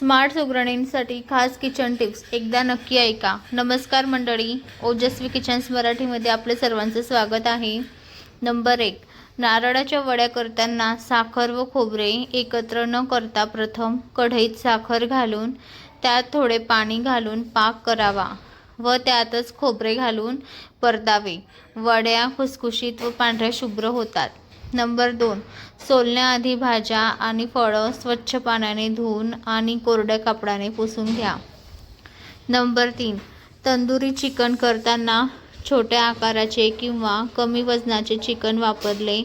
Smart सुगरणींसाठी खास kitchen tips एकदा नक्की ऐका. नमस्कार मंडळी. ओजस्वी किचन्स मराठीमध्ये आपले सर्वांचं स्वागत आहे. नंबर एक नारळाच्या वड्या करताना साखर व खोबरे एकत्र न करता प्रथम कढईत साखर घालून त्यात थोडे पाणी घालून पाक करावा व त्यातच खोबरे घालून परतावे. वड्या खुसखुशीत व पांढऱ्या शुभ्र होतात. नंबर दोन. सोलण्याआधी भाज्या आणि फळं स्वच्छ पाण्याने धुवून आणि कोरड्या कापडाने पुसून घ्या. नंबर तीन. तंदुरी चिकन करताना छोट्या आकाराचे किंवा कमी वजनाचे चिकन वापरले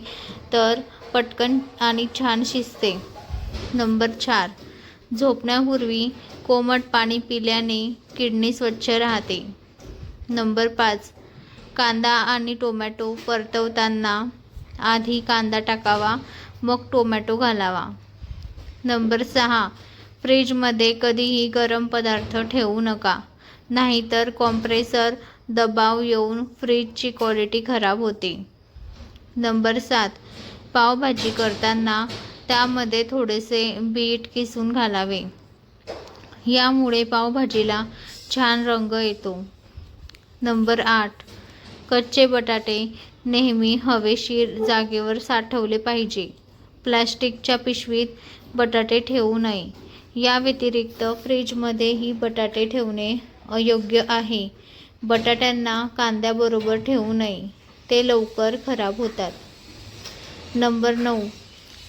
तर पटकन आणि छान शिजते. नंबर चार. झोपण्यापूर्वी कोमट पाणी पिल्याने किडनी स्वच्छ राहते. नंबर पाच. कांदा आणि टोमॅटो परतवताना आधी कांदा टाकावा मग टोमॅटो घालावा. नंबर सहा फ्रीजमध्ये कधीही गरम पदार्थ ठेवू नका. नाहीतर कॉम्प्रेसर दबाव येऊन फ्रीजची क्वालिटी खराब होते. नंबर सात पावभाजी करताना त्यामध्ये थोडेसे बीट किसून घालावे. यामुळे पावभाजीला छान रंग येतो. नंबर आठ कच्चे बटाटे नेहमी हवेशीर जागेवर साठवले पाहिजे. प्लॅस्टिकच्या पिशवीत बटाटे ठेवू नये. या व्यतिरिक्त फ्रीजमध्येही बटाटे ठेवणे अयोग्य आहे. बटाट्यांना कांद्याबरोबर ठेवू नये. ते लवकर खराब होतात. नंबर नऊ.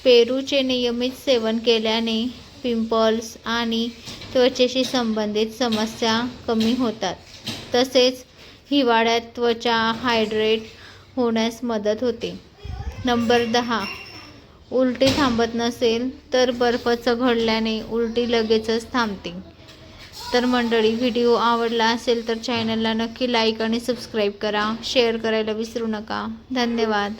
पेरूचे नियमित सेवन केल्याने पिंपल्स आणि त्वचेशी संबंधित समस्या कमी होतात. तसेच हिवाळ्यात त्वचा हायड्रेट होण्यास मदत होते. नंबर दहा. उलटी थांबत नसेल तर बर्फ चघळल्याने उलटी लगेचच थांबते. तर मंडळी व्हिडिओ आवडला असेल तर चॅनलला नक्की लाईक आणि सबस्क्राईब करा. शेअर करायला विसरू नका. धन्यवाद.